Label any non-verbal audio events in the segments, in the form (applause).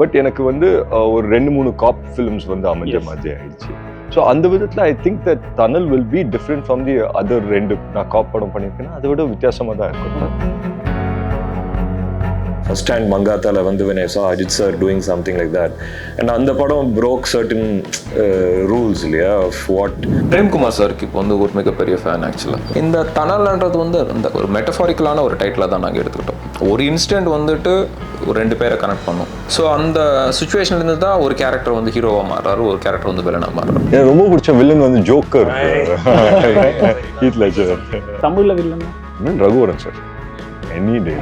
But எனக்கு வந்து ஒரு ரெண்டு மூணு காப் ஃபிலிம்ஸ் வந்து அமைஞ்ச. மாதிரி ஆயிடுச்சு. ஸோ அந்த விதத்தில் I think that Thanal will be different from the other ரெண்டு. நான் காப் படம் பண்ணியிருக்கேன்னா அதை விட வித்தியாசமாக தான் இருக்கும். ஃபர்ஸ்ட் ஹேண்ட் மங்காத்தால வந்து when I saw Ajith sir doing something like that and அந்த படம் broke certain ரூல்ஸ் இல்லையா? ஆஃப் வாட் பிரேம்குமார் சாருக்கு இப்போ வந்து ஒரு மிகப்பெரிய ஃபேன் ஆக்சுவலாக இந்த தணல்ன்றது வந்து இந்த ஒரு மெட்டஃபாரிக்கலான ஒரு டைட்டிலாக தான் நாங்கள் எடுத்துக்கிட்டோம். ஒரு இன்ஸ்டன்ட் வந்துட்டு ஒரு ரெண்டு பேரை கனெக்ட் பண்ணோம். ஸோ அந்த சுச்சுவேஷன்லேருந்து தான் ஒரு கேரக்டர் வந்து ஹீரோவாக மாறுறாரு ஒரு கேரக்டர் வந்து வில்லனாக மாறுறாரு. எனக்கு ரொம்ப பிடிச்ச வில்லன் வந்து ஜோக்கர் ஹீத் லெஜர் தமிழ்ல villain Raghuvaran sir any day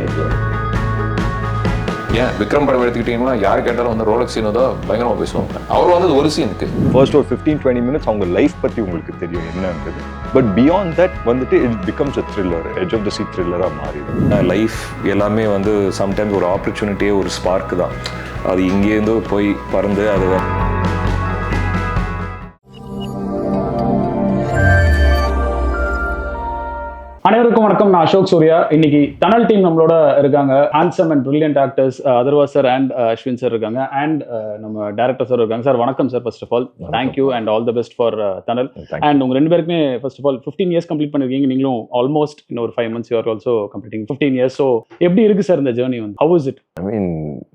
ஏன்? விக்ரம் படம் எடுத்துக்கிட்டீங்கன்னா யார் கேட்டாலும் வந்து ரோலக்ஸ் சீனோ தான் பயங்கரமாக பேசுவாங்க. அவர் வந்து ஒரு சீனுக்கு ஃபர்ஸ்ட் ஒரு ஃபிஃப்டீன் டுவெண்ட்டி மினிட்ஸ் அவங்க லைஃப் பற்றி உங்களுக்கு தெரியும் என்னன்றது. பட் பியாண்ட் தட் வந்துட்டு it becomes a thriller edge of the seat த்ரில்லராக மாறிடும். லைஃப் எல்லாமே வந்து சம்டைம்ஸ் ஒரு ஆப்பர்ச்சுனிட்டியே ஒரு ஸ்பார்க் தான். அது இங்கேருந்து போய் பறந்து அது அனைவருக்கும் வணக்கம். நான் அசோக் சூர்யா. இன்னைக்கு தனல் டீம் நம்மளோட இருக்காங்க. Handsome and brilliant actors Atharvaa sir and Ashwin sir இருக்காங்க. அண்ட் நம்ம டேரக்டர் சார் இருக்காங்க. சார் வணக்கம் sir first of all thank you and all the best for Thanal and உங்க ரெண்டு பேருக்குமே first of all fifteen years complete பண்ணிருக்கீங்க. நீங்களும் almost இன்னும் ஒரு five months you're also completing fifteen years so எப்படி இருக்கு சார் இந்த ஜேர்னி வந்து? How is it I mean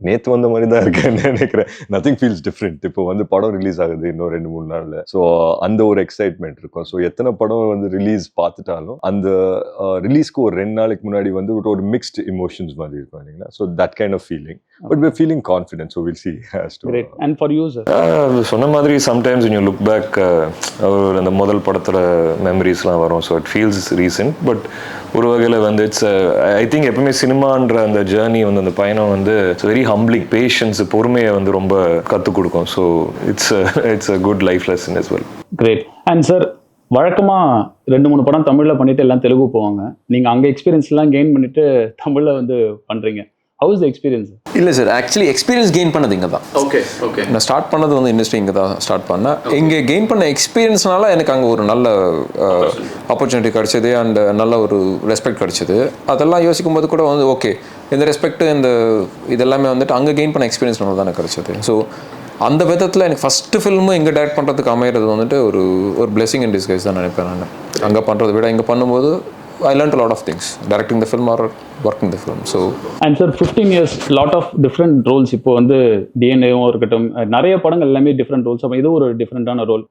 நேத்து வந்த மாதிரி தான் இருக்கேன்னு நினைக்கிறேன். நத்திங் ஃபீல்ஸ் டிஃப்ரெண்ட் இப்போ வந்து படம் ரிலீஸ் ஆகுது இன்னும் ரெண்டு மூணு நாள்ல. ஸோ அந்த ஒரு எக்ஸைட்மெண்ட் இருக்கும். ஸோ எத்தனை படம் வந்து ரிலீஸ் பார்த்துட்டாலும் அந்த ரிலீஸ்க்கு ஒரு ரெண்டு நாளைக்கு முன்னாடி வந்து ஒரு ஒரு மிக்ஸ்ட் இமோஷன்ஸ் மாதிரி இருக்கும் இல்லைங்களா? So that kind of feeling but we're feeling confident so will see great and for you sir சொன்ன மாதிரி சம்டைம்ஸ் யூ லுக் பேக் அவர் அந்த முதல் படத்துல மெமரிஸ்லாம் வரும் so it feels recent but ஒரு வகையில் வந்து இட்ஸ் ஐ திங்க் எப்பவுமே சினிமான்ற அந்த ஜேர்னி வந்து அந்த பயணம் வந்து இட்ஸ் வெரி ஹம்பிளிங் பேஷன்ஸ் பொறுமையை வந்து ரொம்ப கற்றுக் கொடுக்கும். So it's it's a good life lesson as well. Great and sir வழக்கமா ரெண்டு மூணு படம் தமிழ்ல பண்ணிட்டு எல்லாம் தெலுங்கு போவாங்க. நீங்க அங்க எக்ஸ்பீரியன்ஸ் எல்லாம் கெயின் பண்ணிட்டு தமிழ்ல வந்து பண்றீங்க. ஹவு இஸ் எக்ஸ்பீரியன்ஸ் இல்லை சார் ஆக்சுவலி எக்ஸ்பீரியன்ஸ் கெயின் பண்ணது இங்கே தான். ஓகே ஓகே நான் ஸ்டார்ட் பண்ணது வந்து இண்டஸ்ட்ரி இங்கே தான் ஸ்டார்ட் பண்ணேன். இங்கே கெயின் பண்ண எக்ஸ்பீரியன்ஸ்னால எனக்கு அங்கே ஒரு நல்ல ஆப்பர்ச்சுனிட்டி கிடைச்சது அண்ட் நல்ல ஒரு ரெஸ்பெக்ட் கிடைச்சது. அதெல்லாம் யோசிக்கும் போது கூட வந்து ஓகே இந்த ரெஸ்பெக்ட் இந்த இதெல்லாமே வந்துட்டு அங்கே கெயின் பண்ண எக்ஸ்பீரியன்ஸ் நம்ம தானே கிடைச்சது. ஸோ அந்த விதத்தில் எனக்கு ஃபஸ்ட்டு ஃபில்மு இங்கே டேரக்ட் பண்ணுறதுக்கு அமையிறது வந்துட்டு ஒரு ஒரு பிளெஸிங் அண்ட் டிஸ்கைஸ் தான் நினைப்பேன் நான். அங்கே பண்ணுறதை விட இங்கே பண்ணும்போது I learn lot of things directing the film or working the film so and sir fifteen years lot of different roles இப்போ வந்து டிஎன்ஏவும் இருக்கட்டும் நிறைய படங்கள் எல்லாமே டிஃப்ரெண்ட் ரோல்ஸ் அப்போ இது ஒரு டிஃப்ரெண்டான ரோல்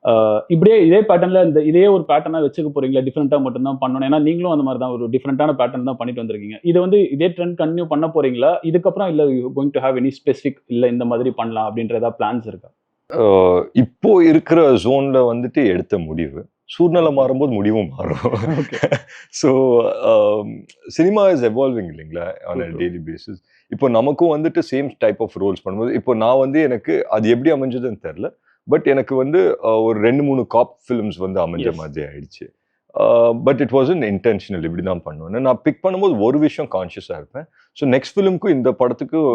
இப்படியே இதே பேட்டர்ல இந்த இதே ஒரு பேட்டர்னாக வச்சுக்க போறீங்களா? டிஃப்ரெண்ட்டாக மட்டும்தான் பண்ணணும் ஏன்னா நீங்களும் அந்த மாதிரி தான் ஒரு டிஃப்ரெண்டான பேட்டர்ன் தான் பண்ணிட்டு வந்திருக்கீங்க. இது வந்து இதே ட்ரெண்ட் கண்டினியூ பண்ண போறீங்களா? இதுக்கப்புறம் இல்லை going to have any specific இல்லை இந்த மாதிரி பண்ணலாம் அப்படின்ற ஏதாவது பிளான்ஸ் இருக்கா? இப்போ இருக்கிற ஜோன்ல வந்துட்டு எடுத்த முடிவு சூழ்நிலை மாறும்போது முடிவும் மாறும். ஸோ சினிமா இஸ் எவால்விங் இல்லைங்களா? On a. டெய்லி பேசிஸ் இப்போ நமக்கும் வந்துட்டு சேம் டைப் ஆஃப் ரோல்ஸ் பண்ணும்போது இப்போ நான் வந்து எனக்கு அது எப்படி அமைஞ்சதுன்னு தெரில பட் எனக்கு வந்து ஒரு ரெண்டு மூணு காப் ஃபிலிம்ஸ் வந்து அமைஞ்ச. மாதிரி ஆயிடுச்சு. But it was in intentional இப்படி தான் பண்ணுவேன் நான் பிக் பண்ணும்போது ஒரு விஷயம் கான்ஷியஸாக இருப்பேன். ஸோ நெக்ஸ்ட் ஃபிலிம்க்கும் இந்த படத்துக்கும்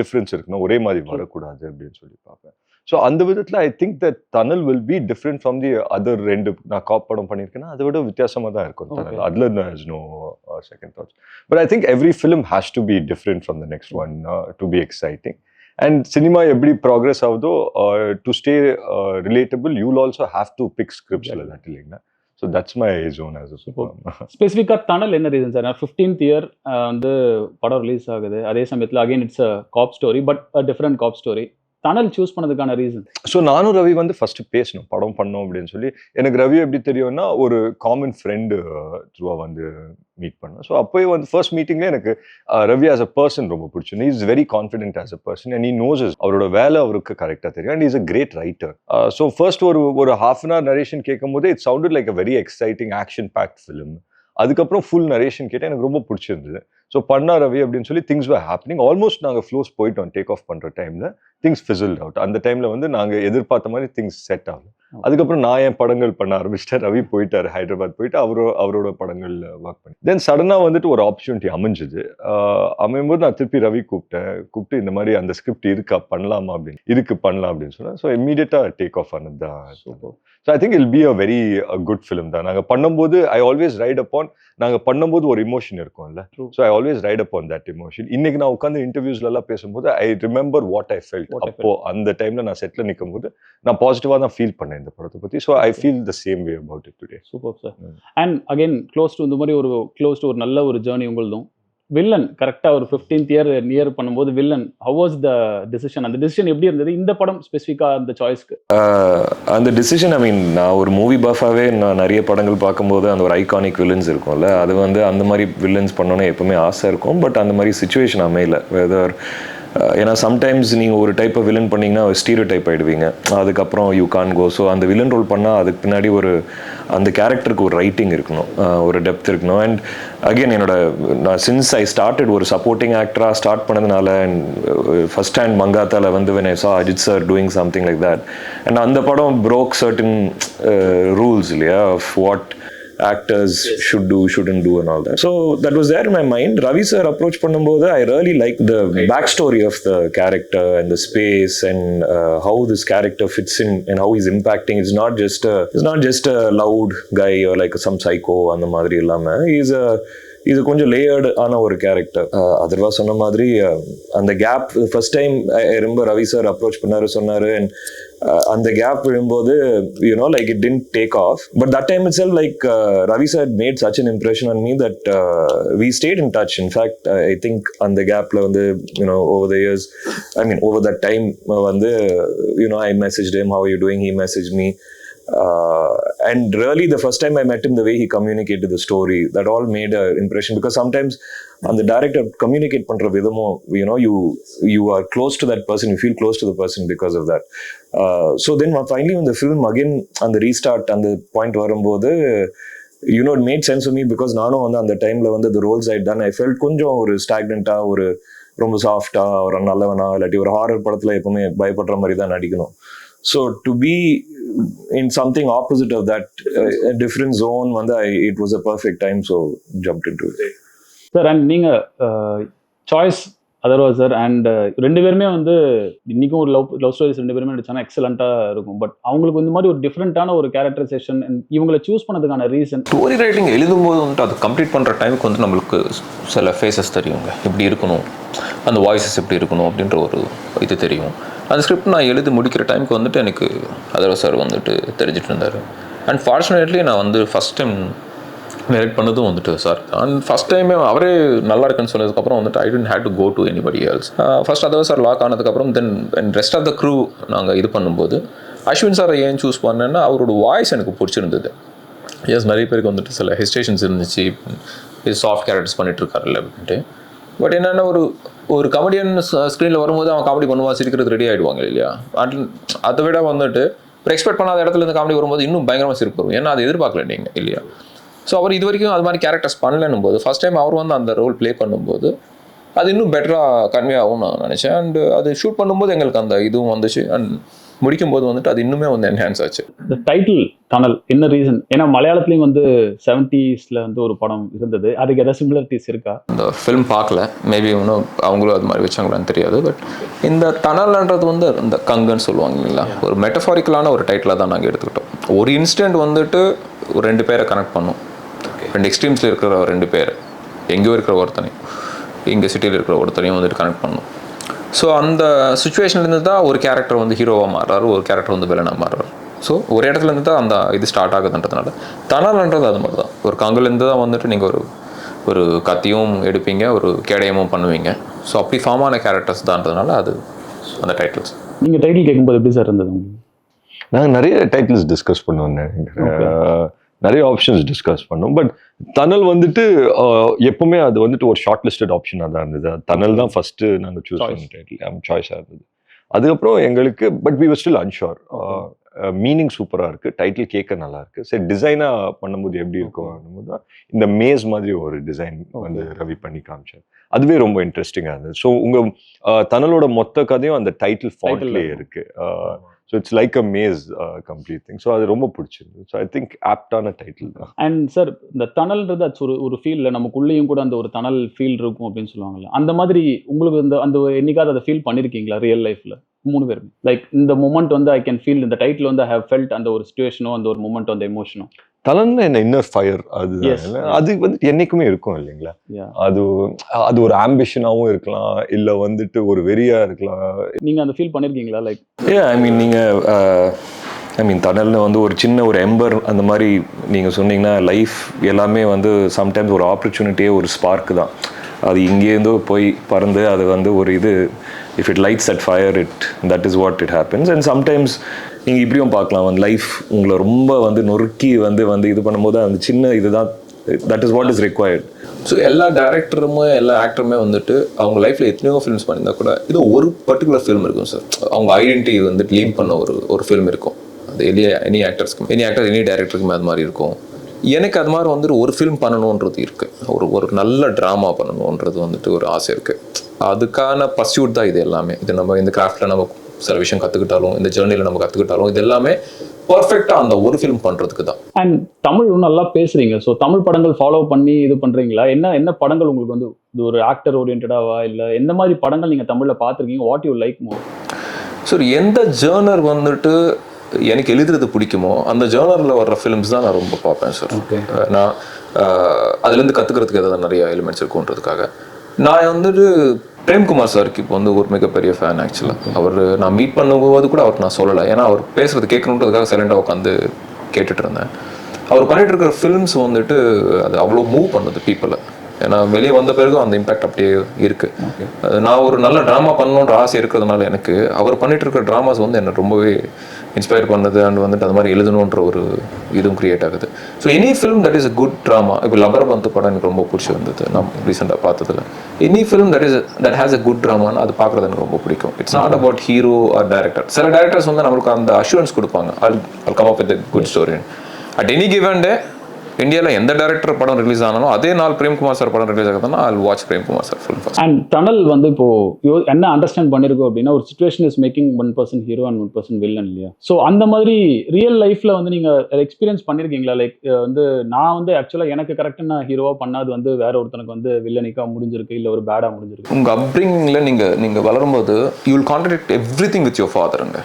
டிஃப்ரென்ஸ் இருக்கணும் ஒரே மாதிரி வரக்கூடாது அப்படின்னு சொல்லி பார்ப்பேன். ஸோ அந்த விதத்தில் I think that Thanal will be different from the other ரெண்டு நான் காப் படம் பண்ணியிருக்கேன்னா அதை விட வித்தியாசமாக தான் இருக்கும். தனல் அதில் is no second thoughts but I think every film has to be different from the next one to be exciting and cinema எப்படி ப்ராக்ரஸ் ஆகுதோ to stay relatable you'll also have to pick ஸ்கிரிப்ட்ஸில் that இல்லைங்களா? So that's my zone as a ஸ்பெசிஃபிக்காக தனல் என்ன reason sir fifteenth year வந்து படம் release ஆகுது. அதே சமயத்தில் again it's a cop story but different cop story Thanal choose பண்ணதுக்கான reason so நானும் ரவி வந்து ஃபர்ஸ்ட் பேசணும். படம் பண்ணோம் அப்படின்னு சொல்லி எனக்கு ரவி எப்படி தெரியும்னா ஒரு காமன் ஃப்ரெண்டு த்ரூவா வந்து மீட் பண்ணேன் ஸோ அப்போயே வந்து ஃபர்ஸ்ட் மீட்டிங்ல எனக்கு ரவி ஆஸ் அ பர்சன் ரொம்ப பிடிச்சிருந்து is very confident as a person and he knows அவரோட வேலை அவருக்கு கரெக்டாக தெரியும் and is a great writer so first ஒரு ஒரு ஹாஃப் அன் ஹவர் நரேஷன் கேட்கும் போது it sounded like a very exciting action packed film அதுக்கப்புறம் ஃபுல் நரேஷன் கேட்டேன் எனக்கு ரொம்ப பிடிச்சிருந்தது. ஸோ பண்ணா ரவி அப்படின்னு சொல்லி திங்ஸ் வே happening. ஆல்மோஸ்ட் நாங்கள் ஃப்ளோஸ் போயிட்டோம். டேக் ஆஃப் பண்ணுற டைமில் திங்ஸ் ஃபிசில்ட் அவுட் அந்த டைமில் வந்து நாங்கள் எதிர்பார்த்த மாதிரி திங்ஸ் செட் ஆகல. அதுக்கப்புறம் நான் என் படங்கள் பண்ண ஆரம்பிச்சிட்டேன்? ரவி போயிட்டாரு ஹைதராபாத் போயிட்டு அவரோ அவரோட படங்கள்ல ஒர்க் பண்ணி. தென் சடனாக வந்துட்டு ஒரு ஆப்பர்ச்சுனிட்டி அமைஞ்சுது. ஆஹ் அமையும் போது நான் திருப்பி ரவி கூப்பிட்டேன். கூப்பிட்டு இந்த மாதிரி அந்த ஸ்கிரிப்ட் இருக்கா? பண்ணலாமா அப்படின்னு. இருக்கு பண்ணலாம் அப்படின்னு சொன்னேன். ஸோ இம்மீடியட்டாக டேக் ஆஃப் ஆனது தான். So I think I'll be a very good film தான். நாங்கள் பண்ணும்போது ஐ ஆல்வேஸ் ரைட் அப்பான் நாங்கள் பண்ணும்போது ஒரு இமோஷன் இருக்கும்ல. So I always ride upon that emotion இன்னைக்கு நான் உட்காந்து இன்டர்வியூஸ்ல எல்லாம் பேசும்போது I remember what I felt அப்போ அந்த டைம்ல நான் செட்டில் நிற்கும் போது நான் பாசிட்டிவாக தான் ஃபீல் பண்ணேன். இந்த படத்தை பற்றி so I feel the same way about it today super sir. And again close to இந்த மாதிரி ஒரு க்ளோஸ் டு ஒரு நல்ல ஒரு ஜேர்னி உங்களுதும். வில்லன் கரெக்டாக ஒரு ஃபிஃப்டீன்த் இயர் நியர் பண்ணும்போது villain how was the decision அந்த டிசிஷன் எப்படி இருந்தது? இந்த படம் ஸ்பெசிஃபிக்காக அந்த சாய்ஸ்க்கு அந்த டிசிஷன் ஐ மீன் நான் ஒரு மூவி பஃபாவே நான் நிறைய படங்கள் பார்க்கும்போது அந்த ஒரு ஐகானிக் வில்லன்ஸ் இருக்கும்ல அது வந்து அந்த மாதிரி வில்லன்ஸ் பண்ணணும்னு எப்பவுமே ஆசை இருக்கும். பட் அந்த மாதிரி சுச்சுவேஷன் அமையல. வெதர் ஏன்னா சம்டைம்ஸ் நீங்கள் ஒரு டைப்பை வில்லன் பண்ணிங்கன்னா ஸ்டீரியோ டைப் ஆகிடுவீங்க அதுக்கப்புறம் யூ கான் கோ ஸோ அந்த வில்லன் ரோல் பண்ணால் அதுக்கு பின்னாடி ஒரு அந்த கேரக்டருக்கு ஒரு ரைட்டிங் இருக்கணும். ஒரு டெப்த் இருக்கணும். அண்ட் அகைன் என்னோட நான் சின்ஸ் ஐ ஸ்டார்டட் ஒரு சப்போர்ட்டிங் ஆக்டராக ஸ்டார்ட் பண்ணதுனால அண்ட் ஃபஸ்ட் ஹேண்ட் மங்காத்தால வந்து when I saw Ajith sir doing something like that and அந்த படம் ப்ரோக் certain ரூல்ஸ் இல்லையா of what actors should do shouldn't do and all that so that was there in my mind ravi sir approach பண்ணும்போது i really like the backstory of the character and the space and uh, how this character fits in and how he's impacting it's not just a it's not just a loud guy or like some psycho அந்த மாதிரி இல்லாம he's a இது கொஞ்சம் layered ஆன ஒரு character Atharva சொன்ன மாதிரி அஹ், அந்த கேப் ஃபர்ஸ்ட் டைம் ரொம்ப ரவி சார் அப்ரோச் பண்ணாரு சொன்னாரு and அந்த கேப் விழும்போது you know like it tend take off but that time it sell like Ravi sir made such an impression on me that we stayed in touch in fact I think அந்த கேப்ல வந்து you know over the years I mean over that time வந்து you know I message them how you doing he message me uh, and really the first time i met him the way he communicated the story that all made an impression. Because sometimes அந்த director communicate பண்ணுற விதமும் you know you you are close to that person you feel close to the person because of that so then finally இந்த film again அந்த restart அந்த point வரும்போது you know it made sense me because நானும் வந்து அந்த டைமில் வந்து அந்த ரோல்ஸ் ஆகிட்டு தான் ஐ ஃபெல்ட் கொஞ்சம் ஒரு ஸ்டாக்னண்ட்டாக ஒரு ரொம்ப சாஃப்டாக ஒரு நல்லவனா இல்லாட்டி ஒரு ஹாரர் படத்தில் எப்பவுமே பயப்படுற மாதிரி தான் நடிக்கணும் so to be in something opposite of that different zone வந்து I it was a perfect time so jump in to sir and நீங்கள் சாய்ஸ் அதர்வாஸ் சார் அண்ட் ரெண்டு பேருமே வந்து இன்னைக்கும் ஒரு லவ் லவ் ஸ்டோரிஸ் ரெண்டு பேருமே நடிச்சாங்கன்னா எக்ஸலண்ட்டாக இருக்கும். பட் அவங்களுக்கு இந்த மாதிரி ஒரு டிஃப்ரெண்ட்டான ஒரு கேரக்டரைசேஷன் இவங்களை சூஸ் பண்ணதுக்கான ரீசன் ஸ்டோரி ரைட்டிங் எழுதும்போது வந்துட்டு அது கம்ப்ளீட் பண்ணுற டைமுக்கு வந்து நம்மளுக்கு சில ஃபேஸஸ் தெரியுங்க. இப்படி இருக்கணும்? அந்த வாய்ஸஸ் எப்படி இருக்கணும்? அப்படின்ற ஒரு இது தெரியும். அந்த ஸ்கிரிப்ட் நான் எழுதி முடிக்கிற டைமுக்கு வந்துட்டு எனக்கு அதர்வா சார் வந்துட்டு தெரிஞ்சிட்டு இருந்தார். அண்ட் ஃபார்ச்சுனேட்லி நான் வந்து ஃபஸ்ட் டைம் டைரக்ட் பண்ணதும் வந்துட்டு சார் அண்ட் ஃபஸ்ட் டைமே அவரே நல்லா இருக்குன்னு சொன்னதுக்கப்புறம் வந்துட்டு I tend had to go to anybody else first அதாவது சார் லாக் ஆனதுக்கப்புறம் then rest of the crew நாங்கள் இது பண்ணும்போது அஸ்வின் சாரை ஏன் சூஸ் பண்ணேன்னா அவரோட வாய்ஸ் எனக்கு பிடிச்சிருந்தது. எஸ் நிறைய பேருக்கு வந்துட்டு சில ஹெசிடேஷன்ஸ் இருந்துச்சு. இது சாஃப்ட் கேரக்டர்ஸ் பண்ணிட்டு இருக்காருல்ல அப்படின்ட்டு. பட் என்னென்னா ஒரு ஒரு கமெடியன் ஸ்க்ரீனில் வரும்போது அவன் காமெடி பண்ணுவான் சிரிக்கிறது ரெடி ஆகிடுவாங்க இல்லையா? அட் அதை விட வந்துட்டு இப்போ எக்ஸ்பெக்ட் பண்ணாத இடத்துல இருந்து காமெடி வரும்போது இன்னும் பயங்கரமாக சிரிப்பு வரும். ஏன்னா அதை எதிர்பார்க்கல நீங்கள் இல்லையா? ஸோ அவர் இது வரைக்கும் அது மாதிரி கேரக்டர்ஸ் பண்ணலன்னும் போது ஃபஸ்ட் டைம் அவர் வந்து அந்த ரோல் ப்ளே பண்ணும்போது அது இன்னும் பெட்டராக கன்வே ஆகும்னு நான் நினச்சேன். அண்ட் அது ஷூட் பண்ணும்போது எங்களுக்கு அந்த இதுவும் வந்துச்சு. அண்ட் முடிக்கும் போது வந்துட்டு அது இன்னுமே வந்து என்ஹான்ஸ் ஆச்சு. இந்த டைட்டில் டனல் என்ன ரீசன் ஏன்னா மலையாளத்துலேயும் வந்து செவன்டீஸில் வந்து ஒரு படம் இருந்தது. அதுக்கு எதாவது சிமிலரிட்டிஸ் இருக்கா? இந்த ஃபிலிம் பார்க்கல. மேபி இன்னும் அவங்களும் அது மாதிரி வச்சாங்களான்னு தெரியாது. பட் இந்த டனல்ன்றது வந்து இந்த கங்குன்னு சொல்லுவாங்க இல்லைங்களா? ஒரு மெட்டஃபாரிக்கலான ஒரு டைட்டிலாக தான் நாங்கள் எடுத்துக்கிட்டோம். ஒரு இன்ஸ்டன்ட் வந்துட்டு ஒரு ரெண்டு பேரை கனெக்ட் பண்ணும். ரெண்டு எக்ஸ்ட்ரீம்ஸில் இருக்கிற ரெண்டு பேர். எங்கேயோ இருக்கிற ஒருத்தனையும் இங்கே சிட்டியில் இருக்கிற ஒருத்தனையும் வந்துட்டு கனெக்ட் பண்ணும். ஸோ அந்த சுச்சுவேஷன்லேருந்து தான் ஒரு கேரக்டர் வந்து ஹீரோவாக மாறுறாரு ஒரு கேரக்டர் வந்து வில்லனாக மாறுறாரு. ஸோ ஒரு இடத்துல இருந்து தான் அந்த இது ஸ்டார்ட் ஆகுதுன்றதுனால. தணல்ன்றது அது மாதிரி தான் ஒரு கங்குலேருந்து தான் வந்துட்டு நீங்கள் ஒரு ஒரு கத்தியும் எடுப்பீங்க ஒரு கேடயமும் பண்ணுவீங்க. ஸோ அப்படி ஃபார்ம் ஆன கேரக்டர்ஸ் தான்றதுனால அது அந்த டைட்டில்ஸ் நீங்கள் டைட்டில் கேட்கும்போது எப்படி சார் இருந்தது நாங்கள் நிறைய டைட்டில்ஸ் டிஸ்கஸ் பண்ணுவோம். நிறைய ஆப்ஷன்ஸ் டிஸ்கஸ் பண்ணோம் பட் தனல் வந்துட்டு எப்பவுமே அது வந்துட்டு ஒரு ஷார்ட் லிஸ்டட் ஆப்ஷனாக தான் இருந்தது. தனல் தான் ஃபர்ஸ்ட் நாங்கள் சூஸ் Choice. பண்ண டைட்டில் சாய்ஸாக இருந்தது. அதுக்கப்புறம் எங்களுக்கு but we were still unsure meaning சூப்பராக இருக்கு. டைட்டில் கேட்க நல்லா இருக்கு. சரி டிசைனாக பண்ணும்போது எப்படி இருக்கும் தான் இந்த மேஸ் மாதிரி ஒரு டிசைன் வந்து ரவி பண்ணி காமிச்சார். அதுவே ரொம்ப இன்ட்ரெஸ்டிங்காக இருந்தது. ஸோ உங்க ஆஹ், தனலோட மொத்த கதையும் அந்த டைட்டில் ஃபாண்ட்லேயே இருக்கும். So it's like a maze complete thing so அது ரொம்ப பிடிச்சிருந்தது. ஸோ ஐ திங்க் ஆப்டான டைட்டில் தான். அண்ட் சார் இந்த டனல்ன்றது அது ஒரு ஒரு ஃபீல்டில் நமக்குள்ளேயும் கூட அந்த ஒரு டனல் ஃபீல் இருக்கும் அப்படின்னு சொல்லுவாங்கல்ல. அந்த மாதிரி உங்களுக்கு இந்த அந்த என்னைக்காவது அதை ஃபீல் பண்ணியிருக்கீங்களா ரியல் லைஃப்பில் மூணு பேருமே. லைக் இந்த மூமெண்ட் வந்து ஐ கேன் ஃபீல் இந்த டைட்டில் வந்து ஐ ஹவ் ஃபெல்ட் அந்த ஒரு சுச்சுவேஷனோ அந்த ஒரு மூமெண்ட் அந்த எமோஷனோ தலன்னு என்ன இன்னர் ஃபயர் அது. அது வந்து என்னைக்குமே இருக்கும் இல்லைங்களா. அது அது ஒரு ஆம்பிஷனாகவும் இருக்கலாம் இல்லை வந்துட்டு ஒரு வெறியா இருக்கலாம். நீங்கள் அந்த ஃபீல் பண்ணியிருக்கீங்களா லைக் ஏ ஐ மீன் நீங்கள் ஐ மீன் தணல்னு வந்து ஒரு சின்ன ஒரு எம்பர் அந்த மாதிரி நீங்கள் சொன்னீங்கன்னா லைஃப் எல்லாமே வந்து சம்டைம்ஸ் ஒரு ஆப்பர்ச்சுனிட்டியே ஒரு ஸ்பார்க் தான். அது இங்கேருந்தோ போய் பறந்து அது வந்து ஒரு இது if it lights at fire it that is what it happens and sometimes நீங்கள் இப்படியும் பார்க்கலாம். வந்து லைஃப் உங்களை ரொம்ப வந்து நொறுக்கி வந்து வந்து இது பண்ணும்போது அந்த சின்ன இதுதான் that is what is required so எல்லா டேரக்டருமே எல்லா ஆக்டருமே வந்துட்டு அவங்க லைஃப்பில் எத்தனையோ ஃபிலிம்ஸ் பண்ணியிருந்தா கூட இது ஒரு பர்டிகுலர் ஃபிலிம் இருக்கும் சார் அவங்க ஐடென்டிட்டி வந்துட்டு லீம் பண்ண ஒரு ஒரு ஃபிலிம் இருக்கும். அது எனி எனி ஆக்டர்ஸ்க்கு எனி ஆக்டர் எனி டேரக்டருக்குமே அது மாதிரி இருக்கும். எனக்கு அது மாதிரி வந்துட்டு ஒரு ஃபிலிம் பண்ணணுன்றது இருக்குது ஒரு ஒரு நல்ல ட்ராமா பண்ணணுன்றது வந்துட்டு ஒரு ஆசை இருக்குது அதுக்கான பர்சியூட் தான் இது எல்லாமே. இது நம்ம இந்த கிராஃப்டில் நம்ம சில விஷயம் கற்றுக்கிட்டாலும் இந்த ஜேர்னியில் நம்ம கற்றுக்கிட்டாலும் இது எல்லாமே பர்ஃபெக்டாக அந்த ஒரு ஃபிலிம் பண்ணுறதுக்கு தான். அண்ட் தமிழ் நல்லா பேசுறீங்க. ஸோ தமிழ் படங்கள் ஃபாலோ பண்ணி இது பண்றீங்களா? என்ன என்ன படங்கள் உங்களுக்கு வந்து இது ஒரு ஆக்டர் ஓரியன்டாவா இல்லை எந்த மாதிரி படங்கள் நீங்கள் தமிழில் பார்த்துருக்கீங்க? What you like more so எந்த ஜேர்னர் வந்துட்டு எனக்கு எழுதுறது பிடிக்குமோ அந்த ஜேர்னரில் வர்ற ஃபிலிம்ஸ் தான் நான் ரொம்ப பார்ப்பேன் சார். நான் அதுலேருந்து கற்றுக்கிறதுக்கு ஏதாவது நிறைய எலிமெண்ட்ஸ் இருக்குன்றதுக்காக நான் வந்துட்டு பிரேம்குமார் சாருக்கு இப்போ வந்து ஒரு மிகப்பெரிய ஃபேன் ஆக்சுவலாக அவர் நான் மீட் பண்ணும்போது கூட அவருக்கு நான் சொல்லலை. ஏன்னா அவர் பேசுறது கேட்கணுன்றதுக்காக சைலண்டாக உட்காந்து கேட்டுட்டு இருந்தேன். அவர் பண்ணிட்டு இருக்கிற ஃபிலிம்ஸ் வந்துட்டு அது அவ்வளோ மூவ் பண்ணுது பீப்புளை ஏன்னா வெளியே வந்த பிறகும் அந்த இம்பாக்ட் அப்படியே இருக்கு. அது நான் ஒரு நல்ல ட்ராமா பண்ணணுன்ற ஆசை இருக்கிறதுனால எனக்கு அவர் பண்ணிட்டு இருக்கிற ட்ராமாஸ் வந்து என்ன ரொம்பவே இன்ஸ்பயர் பண்ணுது அண்ட் வந்துட்டு அது மாதிரி எழுதணுன்ற ஒரு இதுவும் கிரியேட் ஆகுது. So any film that is a good drama இப்போ லபரபந்து படம் எனக்கு ரொம்ப பிடிச்சிருந்தது நான் ரீசெண்டாக பார்த்ததுல. Any film that is that has a good ட்ராமான்னு அது பார்க்குறது எனக்கு ரொம்ப பிடிக்கும். It's not about hero or director சில டேரக்டர்ஸ் வந்து நம்மளுக்கு அந்த அஷூரன்ஸ் கொடுப்பாங்க. All come up with good story at any given day இந்தியாவில் எந்த டேரக்டர் படம் ரிலீஸ் ஆனாலும் அதே நாள் பிரேம்குமார் சார் படம் ரிலீஸ் ஆகுதுன்னா I watch Premkumar sir film and Thanal வந்து இப்போ யோ- என்ன அண்டர்ஸ்டாண்ட் பண்ணிருக்கோம் அப்படின்னா ஒரு situation is making one person hero and one person villain இல்லையா? ஸோ அந்த மாதிரி ரியல் லைஃப்ல வந்து நீங்க எக்ஸ்பீரியன்ஸ் பண்ணிருக்கீங்களா? லைக் வந்து நான் வந்து ஆக்சுவலா எனக்கு கரெக்டாக நான் ஹீரோவா பண்ணாது வந்து வேற ஒருத்தனுக்கு வந்து வில்லனிக்கா முடிஞ்சிருக்கு இல்ல ஒரு பேடா முடிஞ்சிருக்கு. உங்கள் அப்ரிங்கிங்கில் நீங்கள் நீங்கள் வளரும்போது you will contract everything with your ஃபாதருங்க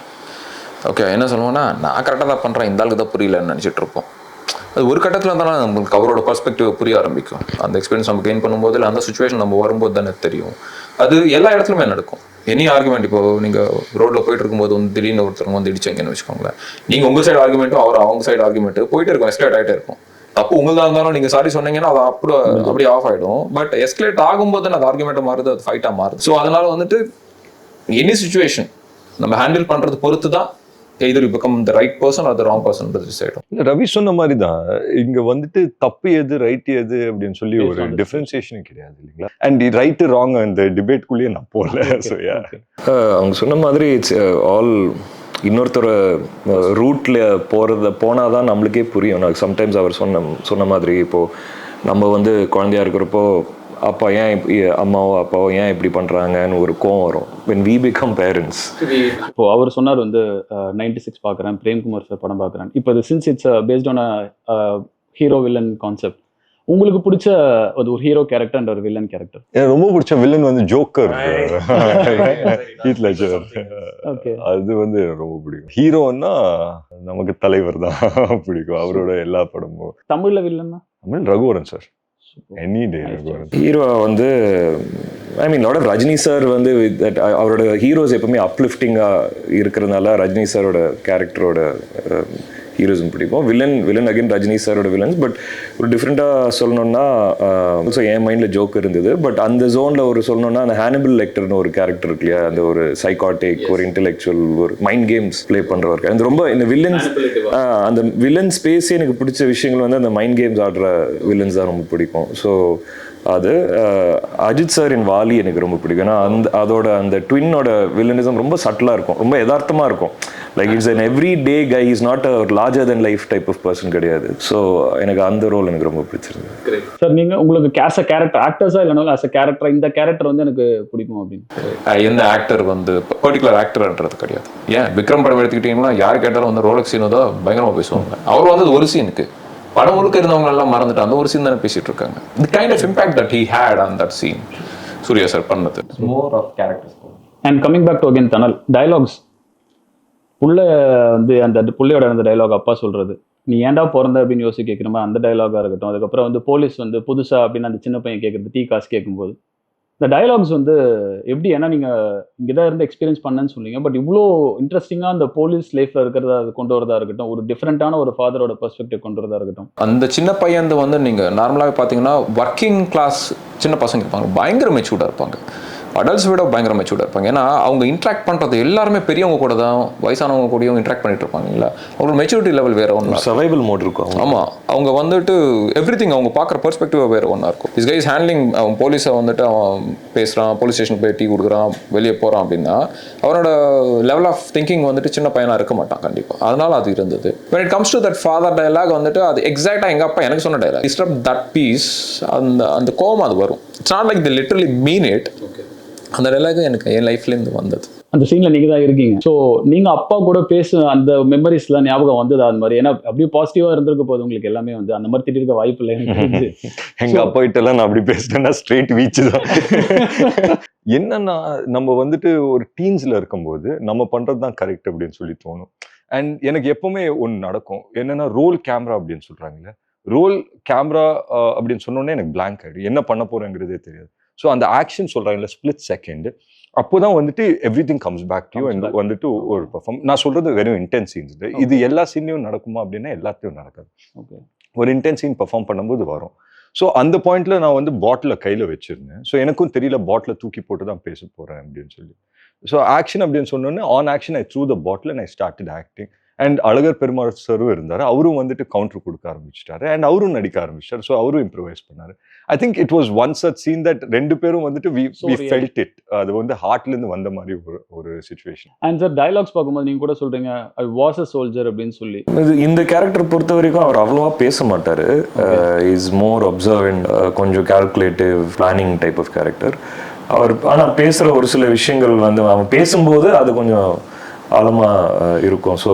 okay என்ன சொல்லுவோம்னா நான் கரெக்டாக தான் பண்ணுறேன் இந்த ஆளுக்கு தான் புரியலன்னு நினச்சிட்டு இருப்போம். அது ஒரு கட்டத்தில் இருந்தாலும் நம்மளுக்கு அவரோட பர்ஸ்பெக்டிவ் புரிய ஆரம்பிக்கும். அந்த எக்ஸ்பீரியன்ஸ் நம்ம கெயின் பண்ணும்போது இல்லை அந்த சுச்சுவேஷன் நம்ம வரும்போது தானே தெரியும். அது எல்லா இடத்துலையுமே நடக்கும். எனி ஆர்குமெண்ட் இப்போ நீங்கள் ரோட்டில் போயிட்டு இருக்கும்போது வந்து திடீர்னு ஒருத்தவங்க வந்து இடிச்சாங்கன்னு வச்சுக்கோங்களேன். நீங்கள் உங்கள் சைடு ஆர்குமெண்ட்டும் அவர் அவங்க சைடு ஆர்குமெண்ட்டு போயிட்டு இருக்கும் எஸ்கலேட் ஆகிட்டே இருக்கும். தப்பு உங்களதா இருந்தாலும் நீங்கள் சாரி சொன்னீங்கன்னா அது அப்படி அப்படியே ஆஃப் ஆகிடும் பட் எஸ்கலேட் ஆகும்போது அது ஆர்குமெண்ட்டாக மாறுது அது ஃபைட்டாக மாறுது. ஸோ அதனால வந்துட்டு எனி சுச்சுவேஷன் நம்ம ஹேண்டில் பண்ணுறது பொறுத்து தான் எதிர் பிகம் த ரைட் பர்சன் அது ராங் பர்சன் டிசைட் இல்ல ரவி சொன்ன மாதிரி தான் இங்க வந்துட்டு தப்பு எது ரைட் எது அப்படின்னு சொல்லி ஒரு. டிஃபரன்சியேஷன் கிடையாது இல்லைங்களா? அண்ட் ரைட்டு ராங் அந்த டிபேட்குள்ளேயே நான் போகல ஸோ அவங்க சொன்ன மாதிரி இட்ஸ் ஆல் இன்னொருத்தர் ரூட்டில் போகிறத போனால் தான் நம்மளுக்கே புரியும். நான் சம்டைம்ஸ் அவர் சொன்ன சொன்ன மாதிரி இப்போது நம்ம வந்து குழந்தையா இருக்கிறப்போ அப்பா ஏன் அம்மாவோ அப்பாவோ ஏன் இப்படி பண்ணுறாங்கன்னு ஒரு கோவம் வரும். When we become parents. இப்போ அவர் சொன்னார் வந்து நைன்டி சிக்ஸ் பார்க்குறேன் பிரேம்குமார் சார் படம் பார்க்குறேன். இப்போ இது since it's based on hero villain concept உங்களுக்கு பிடிச்ச அது ஒரு ஹீரோ கேரக்டர் அண்ட் ஒரு வில்லன் கேரக்டர் எனக்கு ரொம்ப பிடிச்ச வில்லன் வந்து ஜோக்கர் ஹீத் லெஜர் ஓகே அது வந்து ரொம்ப பிடிக்கும். ஹீரோன்னா நமக்கு தலைவர் தான். (laughs) பிடிக்கும். அவரோட எல்லா படமும். தமிழ்ல வில்லன்னா Tamil Raghuvaran sir any day hero வந்து I mean lot of Rajini sir வந்து with that- அவரோட ஹீரோஸ் எப்பவுமே அப்லிஃப்டிங்காக இருக்கிறதுனால ரஜினி சாரோட கேரக்டரோட ஹீரோஸும் பிடிக்கும். வில்லன் வில்லன் அகைன் ரஜினி சாரோட வில்லன்ஸ் பட் ஒரு டிஃப்ரெண்ட்டாக சொல்லணும்னா ஸோ என் மைண்டில் ஜோக் இருந்தது பட் அந்த ஜோனில் ஒரு சொல்லணும்னா அந்த ஹானிபிள் லெக்டர்னு ஒரு கேரக்டர் இருக்கு இல்லையா? அந்த ஒரு சைக்காட்டிக் ஒரு இன்டெலெக்சுவல் ஒரு மைண்ட் கேம்ஸ் ப்ளே பண்ணுறவர் அந்த ரொம்ப இந்த வில்லன்ஸ் அந்த வில்லன் ஸ்பேஸே எனக்கு பிடிச்ச விஷயங்கள் வந்து அந்த மைண்ட் கேம்ஸ் ஆடுற வில்லன்ஸ் தான் ரொம்ப பிடிக்கும். ஸோ அது அஜித் சார் இன் வாலி எனக்கு ரொம்ப பிடிக்கும். ஏன்னா அந்த அதோட அந்த ட்வின்னோட வில்லனிசம் ரொம்ப சட்டிலாக இருக்கும். ரொம்ப யதார்த்தமாக இருக்கும். Like it's an everyday guy is not a larger than life type of person கிடையாது. ஸோ எனக்கு அந்த ரோல் எனக்கு ரொம்ப பிடிச்சிருந்தது. சார் நீங்க உங்களுக்கு கேஸ் அ கேரக்டர் ஆக்டர்ஸா இல்லைனாலும் ஆஸ் அ கேரக்டர் இந்த கேரக்டர் வந்து எனக்கு பிடிக்கும் அப்படின்னு. எந்த ஆக்டர் வந்து பர்டிகுலர் ஆக்டர்ன்றது கிடையாது. ஏன்? விக்ரம் படம் எடுத்துக்கிட்டீங்கன்னா யார் கேட்டாலும் வந்து ரோலக் சீன் தான் பயங்கரமா பேசுவாங்க. அவர் வந்து ஒரு சீனுக்கு படம் முழுக்க இருந்தவங்க எல்லாம் மறந்துட்டு அந்த ஒரு சீன் தானே பேசிட்டு இருக்காங்க. The kind of impact that he had on that scene Suriya sir பண்ணது. More of characters and coming back to again Thanal dialogues புள்ள வந்து அந்த புள்ளையோட அந்த டைலாக் அப்பா சொல்றது. நீ ஏன்டா பிறந்த அப்படின்னு யோசிச்சு கேட்குற மாதிரி அந்த டைலாகா இருக்கட்டும். அதுக்கப்புறம் வந்து போலீஸ் வந்து புதுசா அப்படின்னு அந்த சின்ன பையன் கேட்கறது டீ காசு கேட்கும்போது. இந்த டயலாக்ஸ் வந்து எப்படி ஏன்னா நீங்க இங்கே தான் இருந்து எக்ஸ்பீரியன்ஸ் பண்ணேன்னு சொன்னீங்க. பட் இவ்வளோ இன்ட்ரெஸ்டிங்காக அந்த போலீஸ் லைஃப்ல இருக்கிறதா அது கொண்டு வரதா இருக்கட்டும் ஒரு டிஃப்ரெண்டான ஒரு ஃபாதரோட பெர்ஸ்பெக்டிவ் கொண்டு வரதா இருக்கட்டும். அந்த சின்ன பையன் வந்து நீங்க நார்மலாகவே பார்த்தீங்கன்னா ஒர்க்கிங் கிளாஸ் சின்ன பசங்க இருப்பாங்க. பயங்கர மெச்சூர்டாக இருப்பாங்க. அடல்ட்ஸ் விட பயங்கர மெச்சூர்டாக இருப்பாங்க. ஏன்னா அவங்க இன்ட்ராக்ட் பண்ணுறது எல்லாருமே பெரியவங்க கூட தான் வயசானவங்க கூடயும் இன்ட்ராக்ட் பண்ணிட்டு இருப்பாங்க இல்லைங்களா? அவங்களோட மெச்சூரிட்டி லெவல் வேற ஒன்று சர்வைவல் மோட் இருக்கும் அவங்க. ஆமா. அவங்க வந்துட்டு எவ்ரி திங் அவங்க பார்க்குற பெர்ஸ்பெக்டிவ் வேறு ஒன்றா இருக்கும். இஸ் கைஸ் ஹேண்ட்லிங் அவன் போலீஸை வந்துட்டு அவன் பேசுகிறான் போலீஸ் ஸ்டேஷன் போய் டீ கொடுக்குறான் வெளியே போகிறான் அப்படின்னா அவனோட லெவல் ஆஃப் திங்கிங் வந்துட்டு சின்ன பையனாக இருக்க மாட்டான் கண்டிப்பாக அதனால அது இருந்தது. When it comes to that father dialogue வந்துட்டு அது எக்ஸாக்டாக எங்கள் அப்பா எனக்கு சொன்ன dialogue. இஸ்ட் தட் பீஸ் அந்த அந்த கோவம் அது வரும். It's not like the literally mean it அந்த dialogue எனக்கு என் லைஃப்லேருந்து வந்தது. அந்த சீன்ல நீங்க தான் இருக்கீங்க. ஸோ நீங்க அப்பா கூட பேச அந்த மெமரிஸ்லாம் ஞாபகம் வந்தது அது மாதிரி? ஏன்னா அப்படியே பாசிட்டிவா இருந்திருக்க போது உங்களுக்கு எல்லாமே வந்து. அந்த மாதிரி திட்டிருக்க வாய்ப்பு இல்லை எனக்கு தெரிஞ்சு. (laughs) எங்க அப்பா கிட்ட எல்லாம் நான் அப்படி பேசிட்டேன்னா ஸ்ட்ரெயிட் வீச்சு தான். (laughs) என்னன்னா நம்ம வந்துட்டு ஒரு டீன்ஸ்ல இருக்கும்போது நம்ம பண்றது தான் கரெக்ட் அப்படின்னு சொல்லி தோணும். அண்ட் எனக்கு எப்பவுமே ஒன்று நடக்கும். என்னன்னா ரோல் கேமரா அப்படின்னு சொல்றாங்கல்ல. ரோல் கேமரா அப்படின்னு சொன்னோன்னே எனக்கு blank ஆயிடும். என்ன பண்ண போறேங்கிறதே தெரியாது. ஸோ அந்த ஆக்ஷன் சொல்றாங்கல்ல ஸ்பிளிட் செகண்ட் அப்போதான் வந்துட்டு everything comes back to back. வந்துட்டு ஒரு பெர்ஃபார்ம் நான் சொல்றது வெறும் இன்டென்ஸ் சீன்ஸ் இது. எல்லா சீன்லையும் நடக்குமா அப்படின்னா எல்லாத்தையும் நடக்காது. ஓகே ஒரு இன்டென்ஸ் சீன் பெர்ஃபார்ம் பண்ணும்போது வரும். ஸோ அந்த பாயிண்ட்ல நான் வந்து பாட்டில் கையில் வச்சிருந்தேன். ஸோ எனக்கும் தெரியல பாட்டில் தூக்கி போட்டு தான் பேச போறேன் அப்படின்னு சொல்லி. ஸோ ஆக்ஷன் அப்படின்னு சொன்னோன்னே on action I threw the bottle and I started acting and Azhagar Perumal சரும் இருந்தார். அவரும் வந்துட்டு கவுண்டர் கொடுக்க ஆரம்பிச்சிட்டாரு. அண்ட் அவரும் நடிக்க ஆரம்பிச்சிட்டாரு. ஸோ அவரும் இம்ப்ரவைஸ் பண்ணாரு. I think it was one such scene that ரெண்டு பேரும் வந்துட்டு வி வி. ஃபெல்ட் இட் அது வந்து ஹார்ட்ல இருந்து வந்த மாதிரி ஒரு ஒரு சுச்சுவேஷன் அண்ட் சார் டயலாக்ஸ் பார்க்கும்போது நீங்க கூட சொல்றீங்க ஐ வாஸ் அ சோல்ஜர் அப்படின்னு சொல்லி. இது இந்த கேரக்டர் பொறுத்த வரைக்கும் அவர் அவ்வளோவா பேச மாட்டாரு. இஸ் மோர் அப்சர்வன்ட் கொஞ்சம் calculative planning type of character அவர் ஆனால் பேசுகிற ஒரு சில விஷயங்கள் வந்து அவன் பேசும்போது அது கொஞ்சம் ஆழமா அஹ், இருக்கும். ஸோ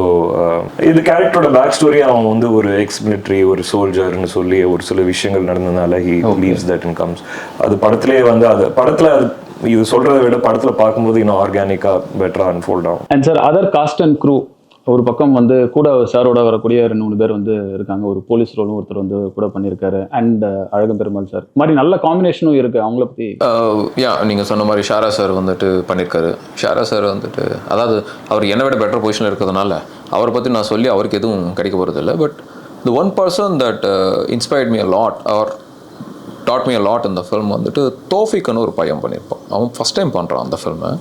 இது கேரக்டரோட பேக் ஸ்டோரி அவன் வந்து ஒரு எக்ஸ் மிலிட்ரி ஒரு சோல்ஜர்னு சொல்லி ஒரு சில விஷயங்கள் நடந்ததுனால he leaves that in comes அது படத்திலே வந்து அது படத்துல அது இது சொல்றதை விட படத்துல பார்க்கும்போது இன்னும் ஆர்கானிக்கா பெட்டரா அன்ஃபோல்ட் ஆகும். And sir other cast and crew ஒரு பக்கம் வந்து கூட சாரோட வரக்கூடிய ரெண்டு மூணு பேர் வந்து இருக்காங்க. ஒரு போலீஸ் ரோலும் ஒருத்தர் வந்து கூட பண்ணியிருக்காரு. And uh, Azhagam Perumal sir. மாதிரி நல்ல காம்பினேஷனும் இருக்கு. அவங்கள பத்தி. யா நீங்கள் சொன்ன மாதிரி ஷாரா சார் வந்துட்டு பண்ணியிருக்காரு. ஷாரா சார் வந்துட்டு அதாவது அவர் என்னை விட பெட்டர் பொசிஷனில் இருக்கிறதுனால அவரை பற்றி நான் சொல்லி அவருக்கு எதுவும் கிடைக்க போகிறது இல்லை. But the one person that inspired me a lot or taught me a lot இந்த ஃபிலிம் வந்துட்டு தோஃபிக்னு ஒரு பையன் பண்ணியிருப்பான். அவன் ஃபஸ்ட் டைம் பண்ணுறான் அந்த ஃபில்மை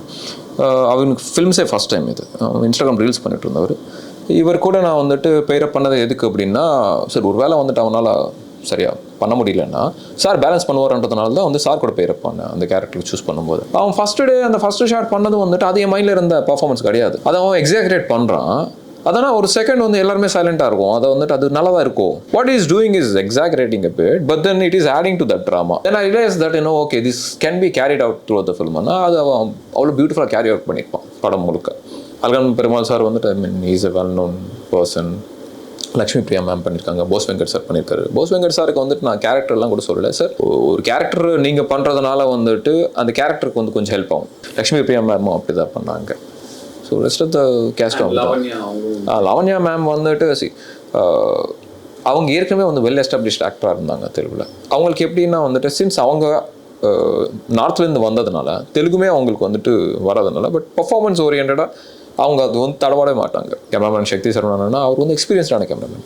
அவனுக்கு ஃபில்ம்ஸே ஃபஸ்ட் டைம் இது. அவன் இன்ஸ்டாகிராம் ரீல்ஸ் பண்ணிட்டு இருந்தவர். இவர் கூட நான் வந்துட்டு பெயரப் பண்ணது எதுக்கு அப்படின்னா சரி ஒரு வேளை வந்துட்டு அவனால் சரியாக பண்ண முடியலன்னா சார் பேலன்ஸ் பண்ணுவார்ன்றதுனால தான் வந்து சார் கூட பேர் பண்ணேன் அந்த கேரக்டருக்கு சூஸ் பண்ணும்போது. அவன் ஃபஸ்ட்டு டே அந்த ஃபஸ்ட்டு ஷாட் பண்ணது வந்துட்டு அது என் மைண்டில் இருந்த பர்ஃபார்மன்ஸ் கிடையாது. அதை அவன் எக்ஸாக்ரேட் பண்ணுறான் அதனால் ஒரு செகண்ட் வந்து எல்லாருமே சைலண்டாக இருக்கும். அதை வந்துட்டு அது நல்லா இருக்கும். What is doing is exaggerating rating bit but then it is adding to that drama then I realise that you know okay this can be carried out through the ஃபில்ம்னா அது அவன் அவ்வளோ பியூட்டிஃபுல்லாக கேரி அவுட் பண்ணியிருப்பான் படம் முழுக்க. அல்கன் Perumal sir வந்துட்டு I mean is a well known person Lakshmi Priya ma'am பண்ணியிருக்காங்க. Bose Venkat sir பண்ணியிருக்காரு. போஸ் வெங்கட் சாருக்கு வந்துட்டு நான் கேரக்டர்லாம் கூட சொல்லலை சார் ஒரு கேரக்டர் நீங்கள் பண்ணுறதுனால வந்துட்டு அந்த கேரக்டருக்கு வந்து கொஞ்சம் ஹெல்ப் ஆகும். லக்ஷ்மி பிரியா மேமும் அப்படி தான் பண்ணாங்க. So rest of the cast Lavanya ma'am வந்துட்டு சி அவங்க ஏற்கனவே வந்து வெல் எஸ்டாப்ளிஷ்ட் ஆக்டராக இருந்தாங்க தெலுங்குல அவங்களுக்கு எப்படின்னா வந்துட்டு சின்ஸ் அவங்க நார்த்லேருந்து வந்ததுனால தெலுங்குமே அவங்களுக்கு வந்துட்டு வராதனால பட் பர்ஃபார்மன்ஸ் ஓரியன்டாக அவங்க அது வந்து தடவாடவே மாட்டாங்க. கேமராமேன் சக்தி சரவணன்னா அவர் வந்து எக்ஸ்பீரியன்ஸ்டான கேமராமேன்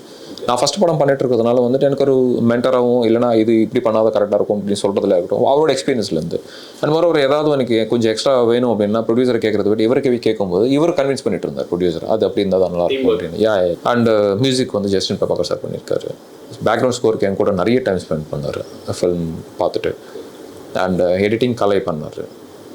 நான் ஃபஸ்ட் படம் பண்ணிட்டு இருக்கிறதுனால வந்துட்டு எனக்கு ஒரு மென்டராகவும் இல்லைனா இது இப்படி பண்ணாத கரெக்டாக இருக்கும் அப்படின்னு சொல்கிறதுல இருக்கட்டும். அவரோட எக்ஸ்பீரியன்ஸ்லேருந்து அந்த மாதிரி ஒரு ஏதாவது எனக்கு கொஞ்சம் எக்ஸ்ட்ரா வேணும் அப்படின்னா ப்ரொடியூசரை கேட்கறத விட இவருக்கு கேட்கும்போது இவர் கன்வின்ஸ் பண்ணிட்டு இருந்தார் ப்ரொடியூசர் அது அப்படி இருந்தால் தான் நல்லா இருக்கும் அப்படின்னு. யா அண்ட் மியூசிக் வந்து ஜஸ்டின் பிரபாகர் சார் பண்ணியிருக்காரு. பேக்ரவுண்ட் ஸ்கோருக்கு என் கூட நிறைய டைம் ஸ்பெண்ட் பண்ணார். ஃபில்ம் பார்த்துட்டு. அண்ட் எடிட்டிங் கலை பண்ணார்.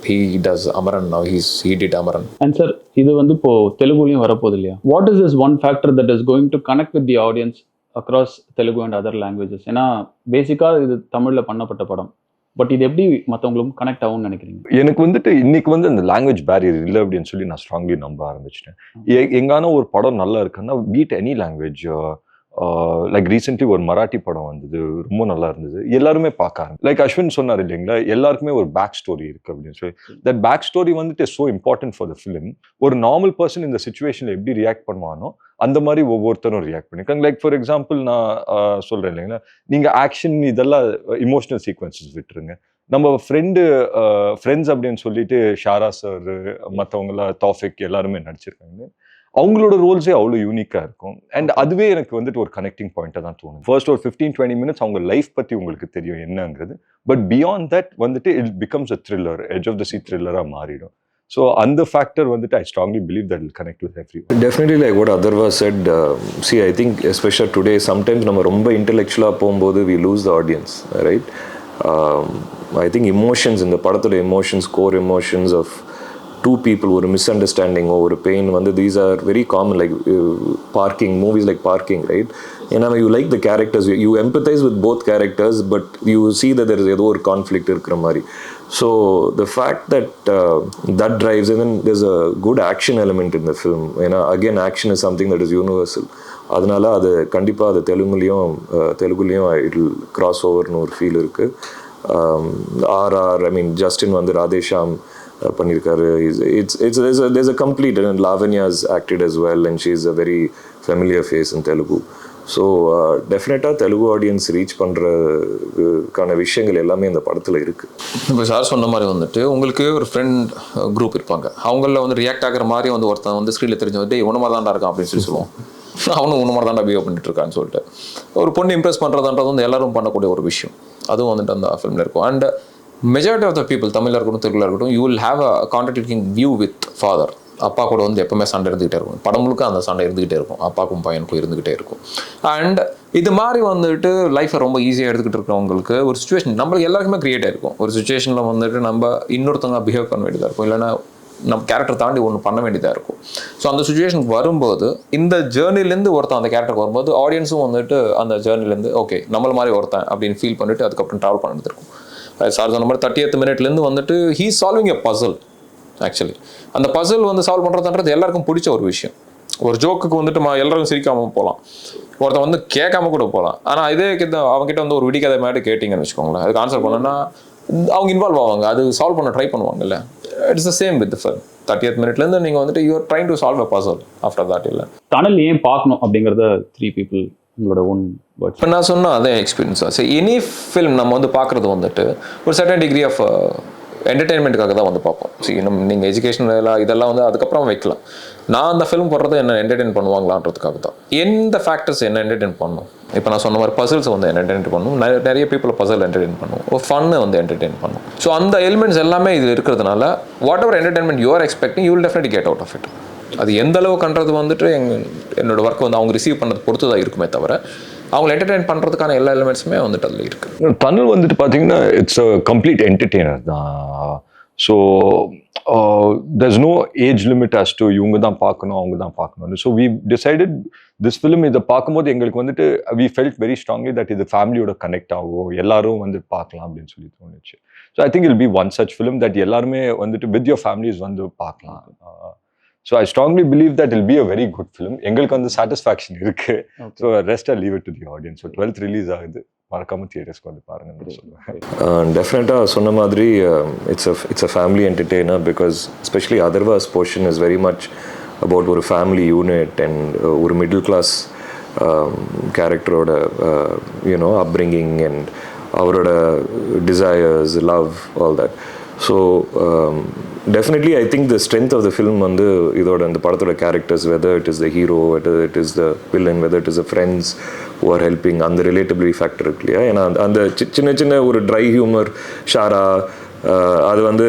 He does Amaran now. He's he did Amaran and sir இது வந்து இப்போ தெலுங்குலையும் வரப்போகுது இல்லையா? What is is one factor that is going to connect with the audience across Telugu and other languages ஏன்னா பேசிக்காக இது தமிழில் பண்ணப்பட்ட படம். பட் இது எப்படி மற்றவங்களும் கனெக்ட் ஆகும்னு நினைக்கிறீங்க? எனக்கு வந்துட்டு இன்னைக்கு வந்து அந்த லாங்குவேஜ் பேரியர் இல்லை அப்படின்னு சொல்லி நான் ஸ்ட்ராங்லி நம்ப ஆரம்பிச்சிட்டேன். எ- எங்கான ஒரு படம் நல்லா இருக்குன்னா beat any language like recently ஒரு மராட்டி படம் வந்தது ரொம்ப நல்லா இருந்தது. எல்லாருமே பார்க்க லைக் அஸ்வின் சொன்னார் இல்லைங்களா எல்லாருக்குமே ஒரு பேக் ஸ்டோரி இருக்கு அப்படின்னு சொல்லி. தட் பேக் ஸ்டோரி வந்துட்டு so important for the film ஒரு நார்மல் பர்சன் இந்த சுச்சுவேஷனில் எப்படி ரியாக்ட் பண்ணுவானோ அந்த மாதிரி ஒவ்வொருத்தரும் ரியாக்ட் பண்ணியிருக்காங்க லைக் ஃபார் எக்ஸாம்பிள் நான் சொல்கிறேன் இல்லைங்களா நீங்கள் ஆக்ஷன் இதெல்லாம் இமோஷனல் சீக்வன்சஸ் விட்டுருங்க. நம்ம ஃப்ரெண்டு ஃப்ரெண்ட்ஸ் அப்படின்னு சொல்லிட்டு ஷாரா சார் மற்றவங்களாம் தாஃபிக் எல்லாருமே நடிச்சிருக்காங்க அவங்களோட ரோல்ஸே அவ்வளோ யூனிக்காக இருக்கும். அண்ட் அதுவே எனக்கு வந்துட்டு ஒரு கனெக்டிங் பாயிண்ட்டாக தான் தோணும் ஃபர்ஸ்ட் ஒரு ஃபிஃப்டீன் டுவெண்ட்டி மினிட்ஸ் அவங்க லைஃப் பற்றி உங்களுக்கு தெரியும் என்னங்கிறது. பட் பியாண்ட் தட் வந்துட்டு it becomes a thriller edge of the seat த்ரில்லராக மாறிடும். ஸோ அந்த ஃபேக்டர் வந்துட்டு I strongly believe that will connect with every like what Adharva said, uh, see, I think, especially today, sometimes நம்ம ரொம்ப இன்டெலெக்சுவலாக போகும்போது lose the audience, right? Um, I think emotions, இந்த படத்தோட emotions, core emotions of two people ஒரு மிஸ் அண்டர்ஸ்டாண்டிங்கோ ஒரு பெயின் வந்து these are very common like parking movies like parking right ஏன்னா you like the characters you empathise with both characters but you see there there ஏதோ ஒரு conflict இருக்கிற மாதிரி so the fact that that drives then this a good action element in the film ஏன்னா again action is something that is universal அதனால அது கண்டிப்பாக அது தெலுங்குலேயும் தெலுங்குலேயும் it cross ஓவர்னு ஒரு ஃபீல் இருக்குது ஆர்ஆர் ஐ மீன் ஜஸ்டின் வந்து ராதேஷாம் uh, பண்ணியிருக்காரு it's it's there's a complete and Lavanya's acted as well and she is a very familiar face in Telugu so டெஃபினட்டாக தெலுங்கு ஆடியன்ஸ் ரீச் பண்ணுறதுக்கான விஷயங்கள் எல்லாமே இந்த படத்தில் இருக்குது இப்போ சார் சொன்ன மாதிரி வந்துட்டு உங்களுக்கு ஒரு ஃப்ரெண்ட் குரூப் uh, இருப்பாங்க. அவங்கள வந்து ரியாக்ட் ஆகிற மாதிரி வந்து ஒருத்தன் வந்து ஸ்க்ரீனில் தெரிஞ்சு வந்து உன மாதிரி தான்டா இருக்கான் அப்படின்னு சொல்லி சொல்லுவோம். (laughs) அவனும் உன மாதிரி தான்டா பிஹேவ் பண்ணிட்டு இருக்கான்னு சொல்லிட்டு. ஒரு பொண்ணு இம்ப்ரெஸ் பண்ணுறதுன்றது வந்து எல்லாரும் பண்ணக்கூடிய ஒரு விஷயம். அதுவும் வந்துட்டு அந்த ஃபிலிமில் இருக்கும். And majority of the people தமிழாக இருக்கட்டும் தெலுங்குல இருக்கட்டும் you will have a contracting view with father அப்பா கூட வந்து எப்பவுமே சண்டை இருந்துகிட்டே இருக்கும். படம் முழுக்க அந்த சண்டை இருந்துகிட்டே இருக்கும். அப்பாக்கும் பையனுக்கும் இருந்துகிட்டே இருக்கும். அண்ட் இது மாதிரி வந்துட்டு லைஃப்பை ரொம்ப ஈஸியாக எடுத்துக்கிட்டு இருக்கிறவங்களுக்கு ஒரு சுச்சுவேஷன் நம்மளுக்கு எல்லாருக்குமே கிரியேட் ஆயிருக்கும். ஒரு சுச்சுவேஷனில் வந்துட்டு நம்ம இன்னொருத்தவங்க பிஹேவ் பண்ண வேண்டியதாக இருக்கும். இல்லைன்னா நம்ம கேரக்டர் தாண்டி ஒன்று பண்ண வேண்டியதாக இருக்கும். ஸோ அந்த சுச்சுவேஷனுக்கு வரும்போது இந்த ஜேர்னிலேருந்து ஒருத்தன் அந்த கேரக்டருக்கு வரும்போது ஆடியன்ஸும் வந்துட்டு அந்த ஜேர்னிலேருந்து ஓகே நம்மள மாதிரி ஒருத்தன் அப்படின்னு ஃபீல் பண்ணிட்டு அதுக்கப்புறம் ட்ராவல் பண்ணிட்டு இருக்கும் சார் சொன்ன மாதிரி தேர்ட்டி எய்த் மினிட்லேருந்து வந்துட்டு he solving a puzzle actually அந்த பசில் வந்து சால்வ் பண்ணுறதுன்றது எல்லாருக்கும் பிடிச்ச ஒரு விஷயம். ஒரு ஜோக்குக்கு வந்துட்டு எல்லாரும் சிரிக்காமல் போகலாம் ஒருத்தன் வந்து கேட்காம கூட போகலாம் ஆனால் இதே கிட்ட அவங்ககிட்ட வந்து ஒரு விடிக்காத மாதிரி கேட்டிங்கன்னு வச்சுக்கோங்களேன். அதுக்கு ஆன்சர் பண்ணோன்னா அவங்க இன்வால்வ் ஆவாங்க. அது சால்வ் பண்ண ட்ரை பண்ணுவாங்கல்ல. It's the same with film thirty eight மினிட்லேருந்து நீங்கள் வந்துட்டு you're trying to solve a puzzle after that இல்லை? டனல் ஏன் பார்க்கணும் அப்படிங்கிறத த்ரீ பீப்புள் உங்களோட ஓன் வேர்ட்ஸ் இப்போ நான் சொன்ன அதே எக்ஸ்பீரியன்ஸ் தான். சரி எனி ஃபிலிம் நம்ம வந்து பார்க்குறது வந்துட்டு ஒரு சர்டன் டிகிரி ஆஃப் என்டர்டெயின்மெண்ட்டுக்காக தான் வந்து பார்ப்போம். சரி நம்ம நீங்கள் எஜுகேஷன் இதெல்லாம் வந்து அதுக்கப்புறம் வைக்கலாம். நான் அந்த ஃபிலிம் போடுறது என்ன என்டர்டெயின் பண்ணுவாங்களான்றதுக்காக தான். எந்த ஃபேக்டர்ஸ் என்ன என்டர்டெயின் பண்ணும்? இப்போ நான் சொன்ன மாதிரி பசில்ஸ் வந்து என்டர்டெயின் பண்ணும்? நிறைய நிறைய பீப்புளை பசில் என்டர்டெயின் பண்ணும். ஒரு ஃபன்னு வந்து என்டர்டெயின் பண்ணும். ஸோ அந்த எலிமெண்ட்ஸ் எல்லாமே இது இருக்கிறதுனால whatever entertainment you're expecting you will definite get out of it அது எந்த அளவுக்குன்றது வந்துட்டு எங் என்னோட ஒர்க் வந்து அவங்க ரிசீவ் பண்ணுறது பொறுத்து தான் இருக்குமே தவிர அவங்களை என்டர்டைன் பண்ணுறதுக்கான எல்லா எலிமெண்ட்ஸுமே வந்துட்டு அதில் இருக்குது தமிழ் வந்துட்டு பார்த்தீங்கன்னா இட்ஸ் அ கம்ப்ளீட் என்டர்டெய்னர் தான். So thus no age limit as to இவங்க தான் பார்க்கணும் அவங்க தான் பார்க்கணும்னு. So we decided this film இதை பார்க்கும்போது எங்களுக்கு வந்துட்டு we felt very strongly that இது ஃபேமிலியோட கனெக்ட் ஆகும் எல்லாரும் வந்து பார்க்கலாம் அப்படின்னு சொல்லி தோணுச்சு. So I think it'll be one such film that எல்லாருமே வந்துட்டு வித் யோர் ஃபேமிலிஸ் வந்து பார்க்கலாம். Uh, so I strongly believe that it'll be a very good film எங்களுக்கு வந்து சாட்டிஸ்ஃபேக்ஷன் இருக்கு. So rest I leave it to the audience so twelfth release ஆகுது. மறக்காம தியேட்டர்ஸ்க்கு வந்து பாருங்கன்னு சொல்லுவேன் டெஃபினட்டாக சொன்ன மாதிரி it's a it's a family entertainer because specially Atharva's portion is very much about ஒரு ஃபேமிலி யூனிட் அண்ட் ஒரு மிடில் கிளாஸ் கேரக்டரோட யூனோ அப்ரிங்கிங் அண்ட் அவரோட desires love all that so definitely I think the strength of the film வந்து இதோட இந்த படத்தோட characters whether it is the hero whether it is the villain whether it is the friends who are helping அந்த relatability factor இருக்கு இல்லையா? ஏன்னா அந்த- அந்த சின்ன சின்ன ஒரு ட்ரை ஹியூமர் ஷாரா அது வந்து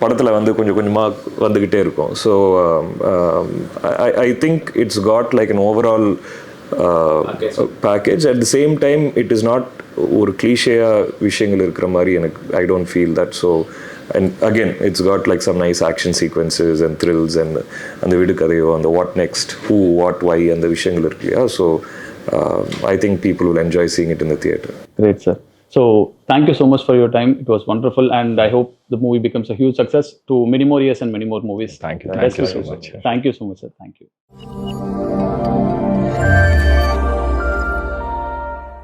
படத்தில் வந்து கொஞ்சம் கொஞ்சமாக வந்துக்கிட்டே இருக்கும். So I think it's got like an overall package at the same time it is not ஒரு கிளீஷேயாக விஷயங்கள் இருக்கிற மாதிரி எனக்கு I don't feel that so and again it's got like some nice action sequences and thrills and அந்த விடுகதையோ அந்த what next who what why அந்த விஷயங்கள் இருக்கு இல்லையா so I think people will enjoy seeing it in the theatre Great, sir. So, thank you so much for your time. It was wonderful, and I hope the movie becomes a huge success to many more years and many more movies. Thank you. Best Thank you so wishes. much.